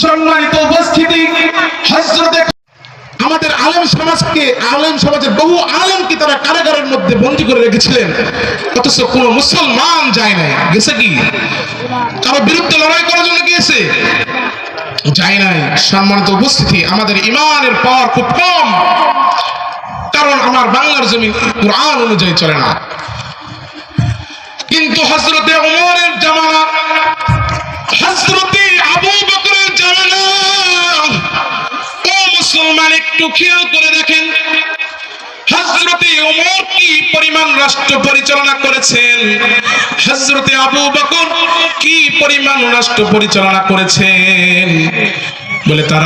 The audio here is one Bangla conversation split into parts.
সম্মানিত উপস্থিতি আমাদের আলেম সমাজকে, আলেম সমাজের বহু আলেমকে তারা কারাগারের মধ্যে বন্দী করে রেখেছিলেন। অথচ কোন মুসলমান যায় নাই। গেছে কি? কারও বিরুদ্ধে লড়াই করার জন্য গিয়েছে? যায় নাই। সম্মানিত উপস্থিতি, আমাদের ইমানের পাওয়ার খুব কম। কারণ আমার বাংলার জমিন কোরআন অনুযায়ী চলে না। কিন্তু হজরতে ওমরের জামানা একটু খেয়াল করে দেখেন রাষ্ট্র পরিচালনা করেছেন?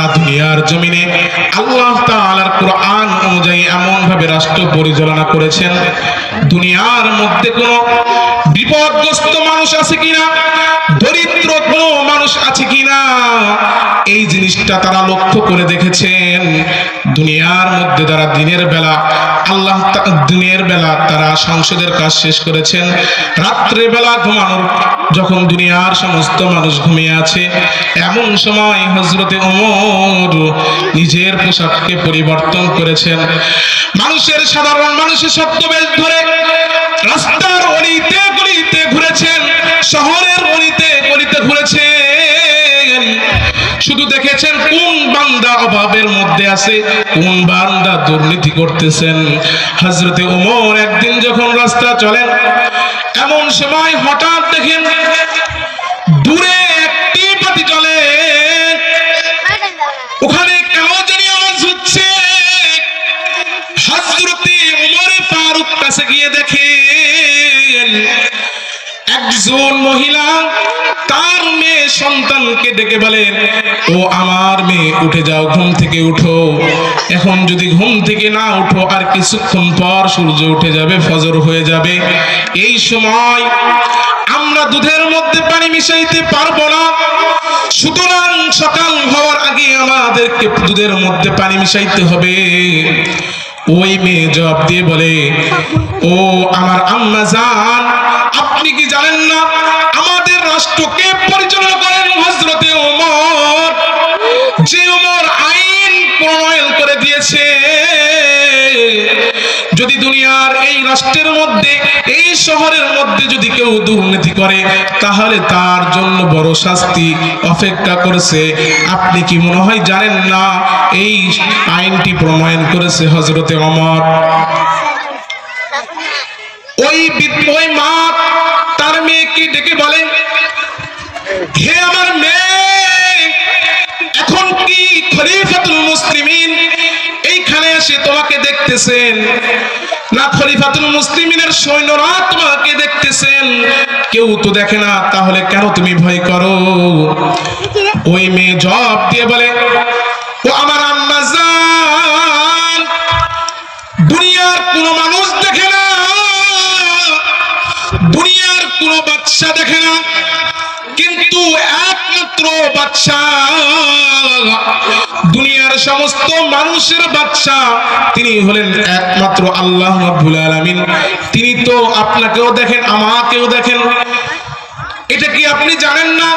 দুনিয়ার দুনিয়ার মধ্যে কোনো বিপদগ্রস্ত মানুষ আছে কিনা? দরিদ্র কোনো মানুষ আছে কিনা? এই জিনিসটা তারা লক্ষ্য করে দেখেছেন। দুনিয়ার মধ্যে তারা দিনের বেলা, আল্লাহ দিনের বেলা তারা সংসদের কাজ শেষ করেছেন। রাত্রে বেলা ঘুমানোর, যখন দুনিয়ার সমস্ত মানুষ ঘুমিয়ে আছে, এমন সময় হজরতে ওমর নিজের পোশাককে পরিবর্তন করেছেন। মানুষের সাধারণ মানুষের সত্যবেশ ধরে রাস্তার দেখেছেন কোন বান্দা অভাবের মধ্যে আছে? কোন বান্দা দুর্নীতি করতেছেন? হজরতে ওমর একদিন যখন রাস্তা চলেন, এমন সময় হঠাৎ দেখেন দূরে একটি বাতি চলে ওখানে কেন জানি আওয়াজ হচ্ছে। হজরতে উমর ফারুক কাছে গিয়ে দেখেন, একজন মহিলা তার মেয়ে সন্তানকে ডেকে বলেন ও আমার মেয়ে, উঠে যাও, ঘুম থেকে উঠো। এখন যদি ঘুম থেকে না উঠো, আর কিছুক্ষণ পর সূর্য উঠে যাবে, ফজর হয়ে যাবে। এই সময় আমরা দুধের মধ্যে পানি মিশাইতে পারব না। সুতরাং সকাল হওয়ার আগে আমাদেরকে দুধের মধ্যে পানি মিশাইতে হবে। ওই মেয়ে জবাব দিয়ে বলে, ও আমার আম্মা জান, আপনি কি জানেন না শহরের মধ্যে যদি কেউ দুর্নীতি করে, তাহলে তার জন্য বড় শাস্তি অপেক্ষা করেছে। আপনি কি মনে হয় জানেন না? এই আইনটি প্রণয়ন করেছে হজরতে অমর ওই ওই মা তার মেয়েকে ডেকে বলে, হে আমার মেয়ে, এখন কি খলিফাতুল মুসলিমিন? এইখানে এসে তোমাকে দেখতেছেন। না খলিফাতুল মুসলিমিনের সৈন্যরা তোমাকে দেখতেছেন। কেউ তো দেখে না, তাহলে কেন তুমি ভয় করো? ওই মেয়ে জবাব দিয়ে বলে, ও আমার আম্মা জান, দুনিয়ার কোনো মানুষ দেখে না, দুনিয়ার কোনো বাচ্চা দেখে না কিন্তু একমাত্র বাচ্চা দুনিয়ার সমস্ত মানুষের বাচ্চা তিনি হলেন একমাত্র আল্লাহ রাব্বুল আলামিন। তিনি তো আপনাকেও দেখেন, আমাকেও দেখেন। এটা কি আপনি জানেন না?